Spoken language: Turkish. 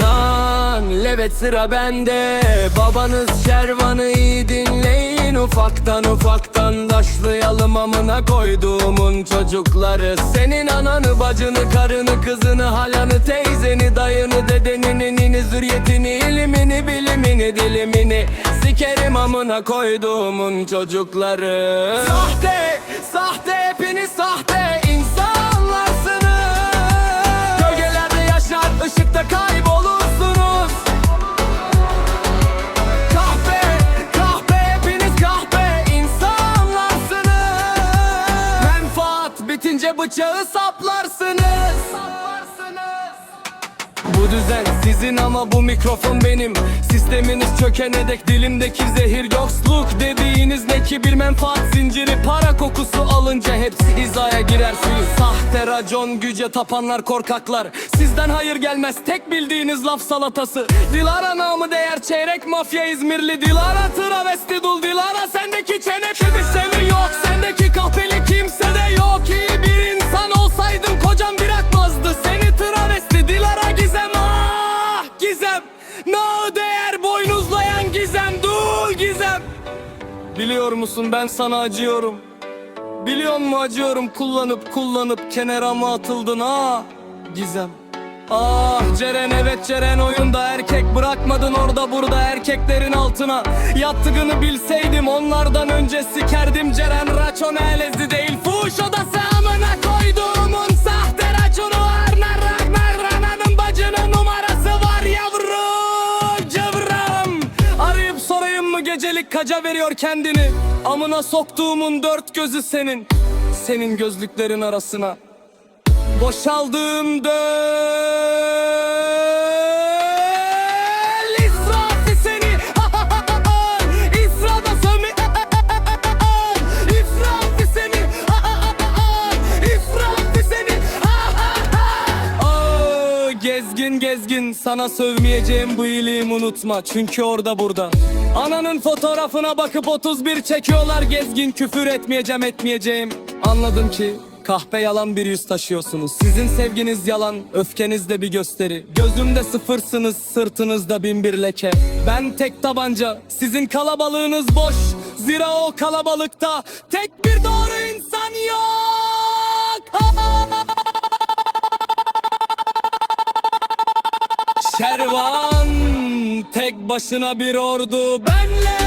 Nan levet sıra bende. Babanız şervanı iyi dinleyin. Ufaktan ufaktan daşlayalım amına koyduğumun çocukları. Senin ananı bacını karını kızını halanı teyzeni dayını dedeni ninini zürriyetini ilimini bilimini dilimini Sikerim amına koyduğumun çocukları. Sahte sahte hepiniz sahte Bitince bıçağı saplarsınız. Bu düzen sizin ama bu mikrofon benim. Sisteminiz çökene dek dilimdeki zehir yoksluk Dediğiniz ne ki bir menfaat zinciri. Para kokusu alınca hepsi hizaya girer suyu. Sahte racon güce tapanlar korkaklar. Sizden hayır gelmez tek bildiğiniz laf salatası. Dilara namı değer çeyrek mafya İzmirli. Dilara travesti dul Dilara sendeki çene. Kedi Biliyor musun ben sana acıyorum. Biliyor mu acıyorum? Kullanıp kullanıp kenara mı atıldın? Ha Gizem. Ah Ceren evet Ceren oyunda erkek bırakmadın. Orada burada erkeklerin altına Yattığını bilseydim onlardan önce sikerdim. Ceren raçon elezi değil. Fuş odası amına gecelik kaca veriyor kendini. Amına soktuğumun dört gözü senin. Senin gözlüklerin arasına. Boşaldığım döl. İsrafı seni. İsrafa sömi İsrafı seni. İsrafı seni. Aa, Gezgin gezgin sana sövmeyeceğim bu iyiliğimi unutma. Çünkü orada burada Ananın fotoğrafına bakıp 31 çekiyorlar. Gezgin Küfür etmeyeceğim etmeyeceğim. Anladım ki Kahpe yalan bir yüz taşıyorsunuz. Sizin sevginiz yalan, öfkeniz de bir gösteri. Gözümde sıfırsınız, sırtınızda bin bir leke. Ben tek tabanca, sizin kalabalığınız boş. Zira o kalabalıkta tek bir doğru insan yok. Şervan tek başına bir ordu. Benle